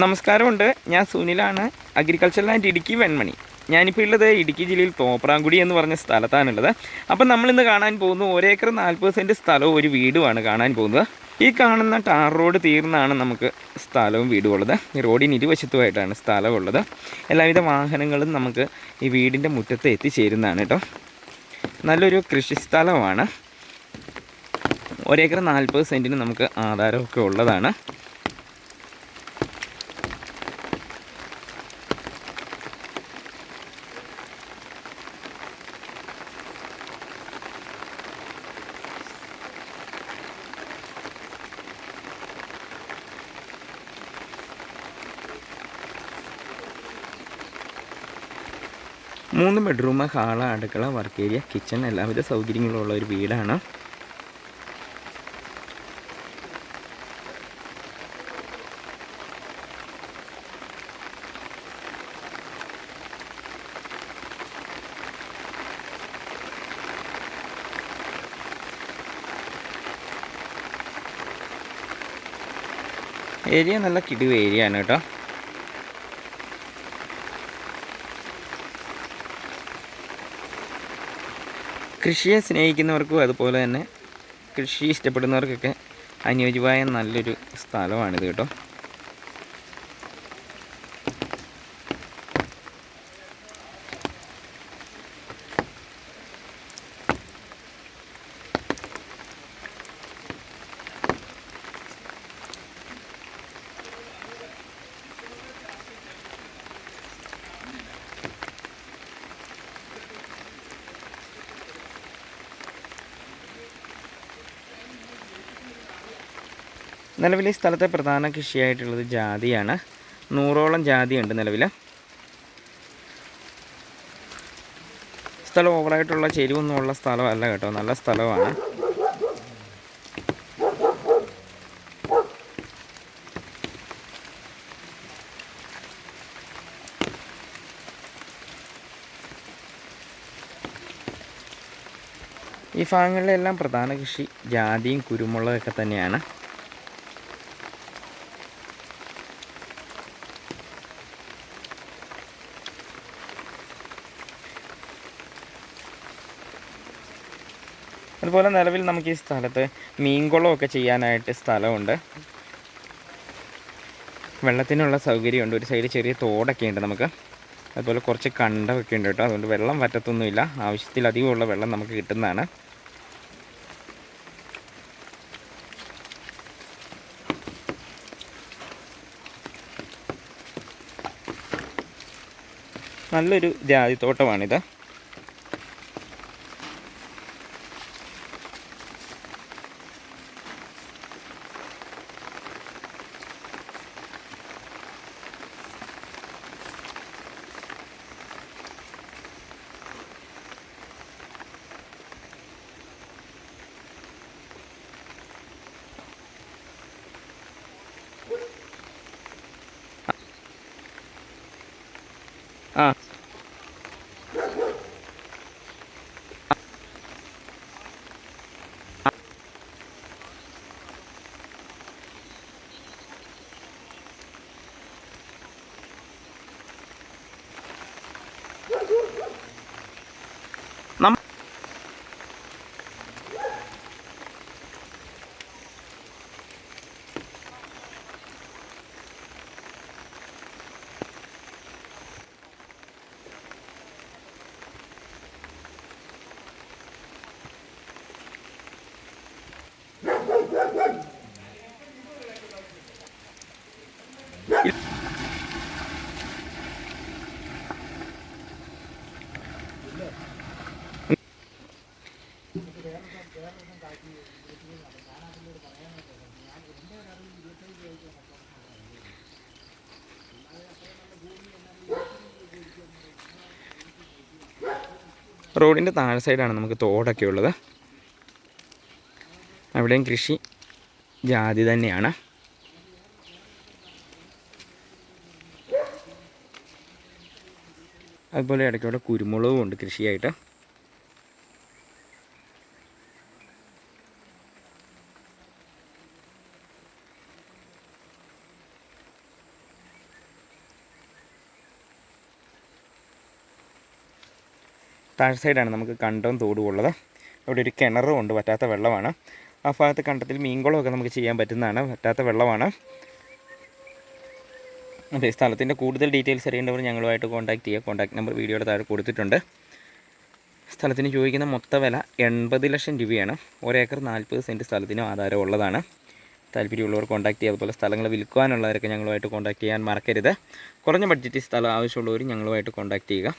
നമസ്കാരമുണ്ട്. ഞാൻ സുനിലാണ്. Agriculture land Idukki Venmani. ഞാനിപ്പോൾ ഉള്ളത് ഇടുക്കി ജില്ലയിൽ തോപ്രാങ്കുടി എന്ന് പറഞ്ഞ സ്ഥലത്താണുള്ളത്. അപ്പം നമ്മളിന്ന് കാണാൻ പോകുന്നു ഒരേക്കർ നാൽപ്പത് സെന്റ് സ്ഥലവും ഒരു വീടുമാണ് കാണാൻ പോകുന്നത്. ഈ കാണുന്ന ടാർ റോഡ് തീർന്നാണ് നമുക്ക് സ്ഥലവും വീടും ഉള്ളത്. റോഡിന് ഇരുവശത്തുമായിട്ടാണ് സ്ഥലമുള്ളത് എല്ലാവിധ വാഹനങ്ങളും നമുക്ക് ഈ വീടിന്റെ മുറ്റത്ത് എത്തിച്ചേരുന്നതാണ് കേട്ടോ. നല്ലൊരു കൃഷിസ്ഥലമാണ് ഒരേക്കർ നാൽപ്പത് സെന്റിന് നമുക്ക് ആധാരമൊക്കെ ഉള്ളതാണ്. മൂന്ന് ബെഡ്റൂം ഹാൾ അടുക്കള വർക്ക് ഏരിയ കിച്ചൺ എല്ലാവിധ സൗകര്യങ്ങളുള്ള ഒരു വീടാണ്. ഏരിയ നല്ല കിടിവ് ഏരിയ ആണ് കേട്ടോ. കൃഷിയെ സ്നേഹിക്കുന്നവർക്കും അതുപോലെ തന്നെ കൃഷി ഇഷ്ടപ്പെടുന്നവർക്കൊക്കെ അനുയോജ്യമായ നല്ലൊരു സ്ഥലമാണിത് കേട്ടോ. നിലവിൽ ഈ സ്ഥലത്തെ പ്രധാന കൃഷിയായിട്ടുള്ളത് ജാതിയാണ്. നൂറോളം ജാതിയുണ്ട് നിലവിൽ സ്ഥലം ഓവറായിട്ടുള്ള ചെരുവൊന്നും ഉള്ള സ്ഥലമല്ല കേട്ടോ. നല്ല സ്ഥലമാണ്. ഈ ഭാഗങ്ങളിലെല്ലാം പ്രധാന കൃഷി ജാതിയും കുരുമുളകൊക്കെ തന്നെയാണ്. അതുപോലെ നിലവിൽ നമുക്ക് ഈ സ്ഥലത്ത് മീൻകുളമൊക്കെ ചെയ്യാനായിട്ട് സ്ഥലമുണ്ട്. വെള്ളത്തിനുള്ള സൗകര്യമുണ്ട്. ഒരു സൈഡിൽ ചെറിയ തോടൊക്കെ ഉണ്ട് നമുക്ക്. അതുപോലെ കുറച്ച് കണ്ടമൊക്കെ ഉണ്ട് കേട്ടോ. അതുകൊണ്ട് വെള്ളം വറ്റത്തൊന്നുമില്ല. ആവശ്യത്തിലധികമുള്ള വെള്ളം നമുക്ക് കിട്ടുന്നതാണ്. നല്ലൊരു ജാതിത്തോട്ടമാണിത്. ആ റോഡിന്റെ താഴെ സൈഡാണ് നമുക്ക് തോടൊക്കെ ഉള്ളത് അവിടെയും കൃഷി ജാതി തന്നെയാണ്. അതുപോലെ ഇടയ്ക്കോടെ കുരുമുളകും ഉണ്ട് കൃഷിയായിട്ട്. താഴെ സൈഡാണ് നമുക്ക് കണ്ടവും തോടും ഉള്ളത്. അവിടെ ഒരു കിണറും ഉണ്ട് പറ്റാത്ത വെള്ളമാണ്. ആ ഭാഗത്ത് കണ്ടത്തിൽ മീൻകുളമൊക്കെ നമുക്ക് ചെയ്യാൻ പറ്റുന്നതാണ് പറ്റാത്ത വെള്ളമാണ്. അതെ സ്ഥലത്തിന്റെ കൂടുതൽ ഡീറ്റെയിൽസ് അറിയേണ്ടവർ ഞങ്ങളുമായിട്ട് കോൺടാക്ട് ചെയ്യുക. കോൺടാക്ട് നമ്പർ വീഡിയോയുടെ താഴെ കൊടുത്തിട്ടുണ്ട്. സ്ഥലത്തിന് ചോദിക്കുന്ന മൊത്ത വില എൺപത് ലക്ഷം രൂപയാണ്. ഒരേക്കർ നാൽപ്പത് സെന്റ് സ്ഥലത്തിനും ആധാരം ഉള്ളതാണ് താല്പര്യമുള്ളവർ കോൺടാക്ട് ചെയ്യുക. അതുപോലെ സ്ഥലങ്ങൾ വിൽക്കുവാനുള്ളവരൊക്കെ ഞങ്ങളുമായിട്ട് കോൺടാക്ട് ചെയ്യാൻ മറക്കരുത്. കുറഞ്ഞ ബഡ്ജറ്റിൽ സ്ഥലം ആവശ്യമുള്ളവർ ഞങ്ങളുമായിട്ട് കോൺടാക്ട് ചെയ്യുക.